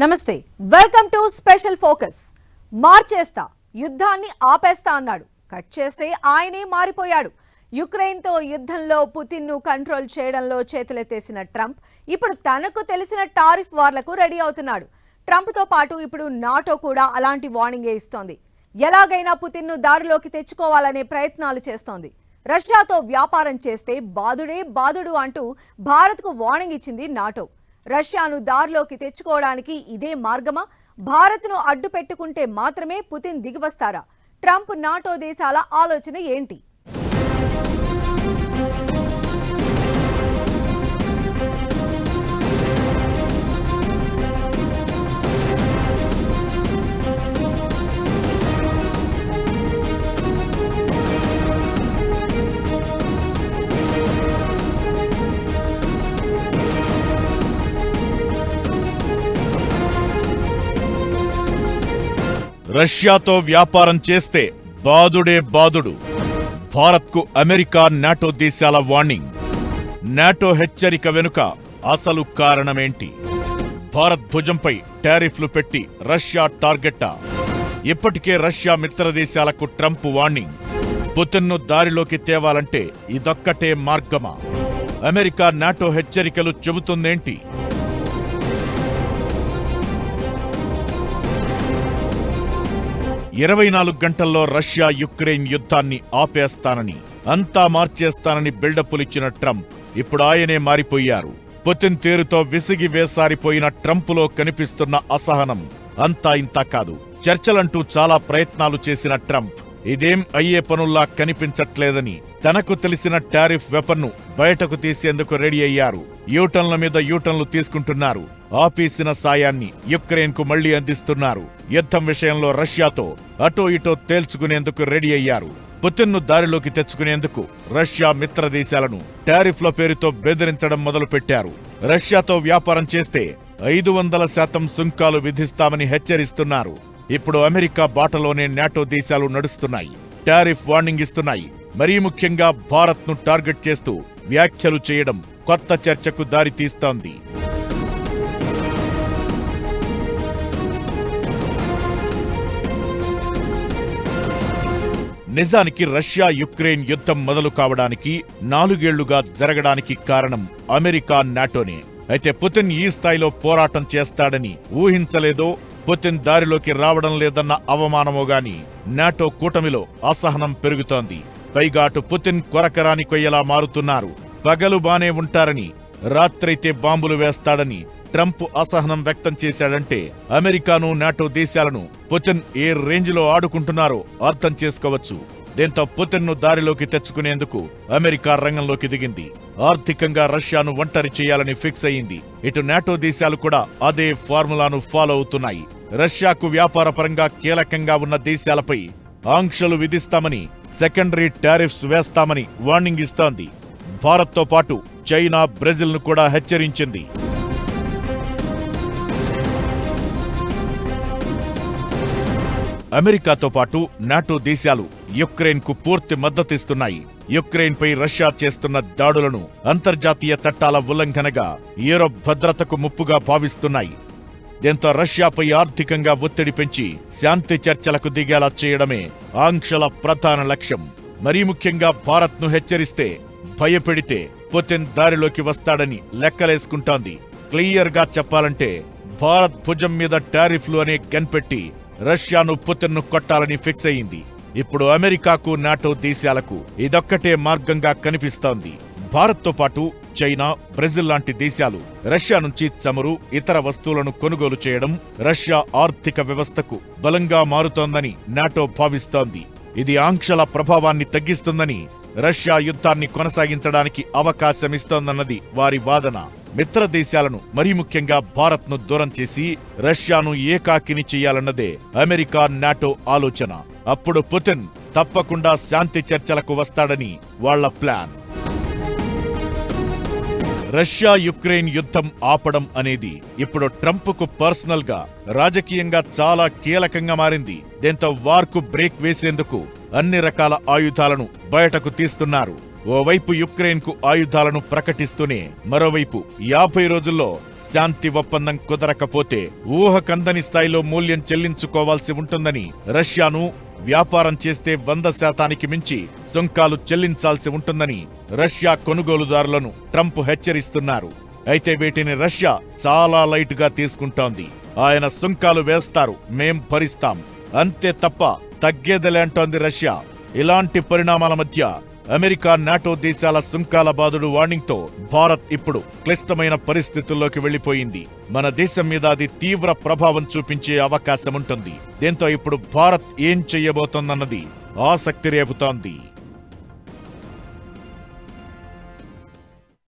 నమస్తే welcome to special focus. మార్చేస్తా యుద్ధాన్ని ఆపేస్తా అన్నాడు. కట్ చేస్తే ఆయనే మారిపోయాడు. యుక్రెయిన్తో యుద్ధంలో పుతిన్ను కంట్రోల్ చేయడంలో చేతులెత్తేసిన ట్రంప్ ఇప్పుడు తనకు తెలిసిన టారిఫ్ వార్లకు రెడీ అవుతున్నాడు. ట్రంప్తో పాటు ఇప్పుడు నాటో కూడా అలాంటి వార్నింగే ఇస్తోంది. ఎలాగైనా పుతిన్ను దారిలోకి తెచ్చుకోవాలనే ప్రయత్నాలు చేస్తోంది. రష్యాతో వ్యాపారం చేస్తే బాదుడే బాదుడు అంటూ భారత్కు వార్నింగ్ ఇచ్చింది నాటో. రష్యాను దారిలోకి తెచ్చుకోవడానికి ఇదే మార్గమా? భారత్ను అడ్డు పెట్టుకుంటే మాత్రమే పుతిన్ దిగివస్తారా ట్రంప్ నాటో దేశాల ఆలోచన ఏంటి? రష్యాతో వ్యాపారం చేస్తే బాదుడే బాదుడు. భారత్కు అమెరికా నాటో దేశాల వార్నింగ్. నాటో హెచ్చరిక వెనుక అసలు కారణమేంటి? భారత్ భుజంపై టారిఫ్లు పెట్టి రష్యా టార్గెట్టా? ఇప్పటికే రష్యా మిత్రదేశాలకు ట్రంప్ వార్నింగ్. పుతిన్ను దారిలోకి తేవాలంటే ఇదొక్కటే మార్గమా? అమెరికా నాటో హెచ్చరికలు చెబుతుందేంటి? ఇరవై నాలుగు గంటల్లో రష్యా యుక్రెయిన్ యుద్ధాన్ని ఆపేస్తానని అంతా మార్చేస్తానని బిల్డప్పులిచ్చిన ట్రంప్ ఇప్పుడు ఆయనే మారిపోయారు. పుతిన్ తీరుతో విసిగి వేసారిపోయిన ట్రంపులో కనిపిస్తున్న అసహనం అంతా ఇంతా కాదు. చర్చలంటూ చాలా ప్రయత్నాలు చేసిన ట్రంప్ ఇదేం అయ్యే పనుల్లా కనిపించట్లేదని తనకు తెలిసిన టారిఫ్ వెపన్ను బయటకు తీసేందుకు రెడీ అయ్యారు. యూటన్ల మీద యూటన్లు తీసుకుంటున్నారు. ఆపేసిన సాయాన్ని యుక్రెయిన్కు మళ్ళీ అందిస్తున్నారు. యుద్ధం విషయంలో రష్యాతో అటో ఇటో తేల్చుకునేందుకు రెడీ అయ్యారు. పుతిన్ను దారిలోకి తెచ్చుకునేందుకు రష్యా మిత్ర దేశాలను టారిఫ్ల పేరుతో బెదిరించడం మొదలుపెట్టారు. రష్యాతో వ్యాపారం చేస్తే ఐదు వందల శాతం సుంకాలు విధిస్తామని హెచ్చరిస్తున్నారు. ఇప్పుడు అమెరికా బాటలోనే నాటో దేశాలు నడుస్తున్నాయి. టారిఫ్ వార్నింగ్ ఇస్తున్నాయి. మరీ ముఖ్యంగా భారత్ను టార్గెట్ చేస్తూ వ్యాఖ్యలు చేయడం కొత్త చర్చకు దారి నిజానికి రష్యా యుక్రెయిన్ యుద్ధం మొదలు కావడానికి నాలుగేళ్ళుగా జరగడానికి కారణం అమెరికా నాటోనే. అయితే పుతిన్ ఈ స్థాయిలో పోరాటం చేస్తాడని ఊహించలేదో పుతిన్ దారిలోకి రావడం లేదన్న అవమానమో గాని నాటో కూటమిలో అసహనం పెరుగుతోంది. పైగా అటు పుతిన్ కొరకరాని కొయ్యలా మారుతున్నారు. పగలు బానే ఉంటారని రాత్రైతే బాంబులు వేస్తాడని ట్రంప్ అసహనం వ్యక్తం చేశాడంటే అమెరికాను నాటో దేశాలను పుతిన్ ఏ రేంజ్లో ఆడుకుంటున్నారో అర్థం చేసుకోవచ్చు. దీంతో పుతిన్ను దారిలోకి తెచ్చుకునేందుకు అమెరికా రంగంలోకి దిగింది. ఆర్థికంగా రష్యాను ఒంటరి చేయాలని ఫిక్స్ అయింది. ఇటు నాటో దేశాలు కూడా అదే ఫార్ములాను ఫాలో అవుతున్నాయి. రష్యాకు వ్యాపారపరంగా కీలకంగా ఉన్న దేశాలపై ఆంక్షలు విధిస్తామని సెకండరీ టారిఫ్స్ వేస్తామని వార్నింగ్ ఇస్తోంది. భారత్తో పాటు చైనా బ్రెజిల్ను కూడా హెచ్చరించింది. అమెరికాతో పాటు నాటో దేశాలు యుక్రెయిన్కు పూర్తి మద్దతిస్తున్నాయి. యుక్రెయిన్పై రష్యా చేస్తున్న దాడులను అంతర్జాతీయ చట్టాల ఉల్లంఘనగా యూరోప్ భద్రతకు ముప్పుగా భావిస్తున్నాయి. దీంతో రష్యాపై ఆర్థికంగా ఒత్తిడి పెంచి శాంతి చర్చలకు దిగేలా చేయడమే ఆంక్షల ప్రధాన లక్ష్యం. మరీ ముఖ్యంగా భారత్ను హెచ్చరిస్తే భయపెడితే పుతిన్ దారిలోకి వస్తాడని లెక్కలేసుకుంటోంది. క్లియర్గా చెప్పాలంటే భారత్ భుజం మీద టారిఫ్లు అనే కనిపెట్టి రష్యాను పుతిన్ను కొట్టాలని ఫిక్స్ అయింది. ఇప్పుడు అమెరికాకు నాటో దేశాలకు ఇదొక్కటే మార్గంగా కనిపిస్తోంది. భారత్తో పాటు చైనా బ్రెజిల్ లాంటి దేశాలు రష్యా నుంచి చమురు ఇతర వస్తువులను కొనుగోలు చేయడం రష్యా ఆర్థిక వ్యవస్థకు బలంగా మారుతోందని నాటో భావిస్తోంది. ఇది ఆంక్షల ప్రభావాన్ని తగ్గిస్తుందని రష్యా యుద్ధాన్ని కొనసాగించడానికి అవకాశమిస్తోందన్నది వారి వాదన. మిత్ర దేశాలను మరీ ముఖ్యంగా భారత్ను దూరం చేసి రష్యాను ఏకాకిని చేయాలన్నదే అమెరికా నాటో ఆలోచన. అప్పుడు పుతిన్ తప్పకుండా శాంతి చర్చలకు వస్తాడని వాళ్ళ ప్లాన్. రష్యా యుక్రెయిన్ యుద్ధం ఆపడం అనేది ఇప్పుడు ట్రంప్కు పర్సనల్గా రాజకీయంగా చాలా కీలకంగా మారింది. దీంతో వార్కు బ్రేక్ వేసేందుకు అన్ని రకాల ఆయుధాలను బయటకు తీస్తున్నారు. ఓవైపు యుక్రెయిన్కు ఆయుధాలను ప్రకటిస్తూనే మరోవైపు యాభై రోజుల్లో శాంతి ఒప్పందం కుదరకపోతే ఊహకందని స్థాయిలో మూల్యం చెల్లించుకోవాల్సి ఉంటుందని రష్యాను వ్యాపారం చేస్తే వంద శాతానికి మించి సుంకాలు చెల్లించాల్సి ఉంటుందని రష్యా కొనుగోలుదారులను ట్రంప్ హెచ్చరిస్తున్నారు. అయితే వీటిని రష్యా చాలా లైట్గా తీసుకుంటోంది. ఆయన సుంకాలు వేస్తారు మేం భరిస్తాం. అంతే తప్ప తగ్గేదలే అంటోంది రష్యా. ఇలాంటి పరిణామాల మధ్య అమెరికా నాటో దేశాల సుంకాల బాదుడు వార్నింగ్తో భారత్ ఇప్పుడు క్లిష్టమైన పరిస్థితుల్లోకి వెళ్ళిపోయింది మన దేశం మీద అది తీవ్ర ప్రభావం చూపించే అవకాశం ఉంటుంది దీంతో ఇప్పుడు భారత్ ఏం చెయ్యబోతోందన్నది ఆసక్తి రేపుతోంది.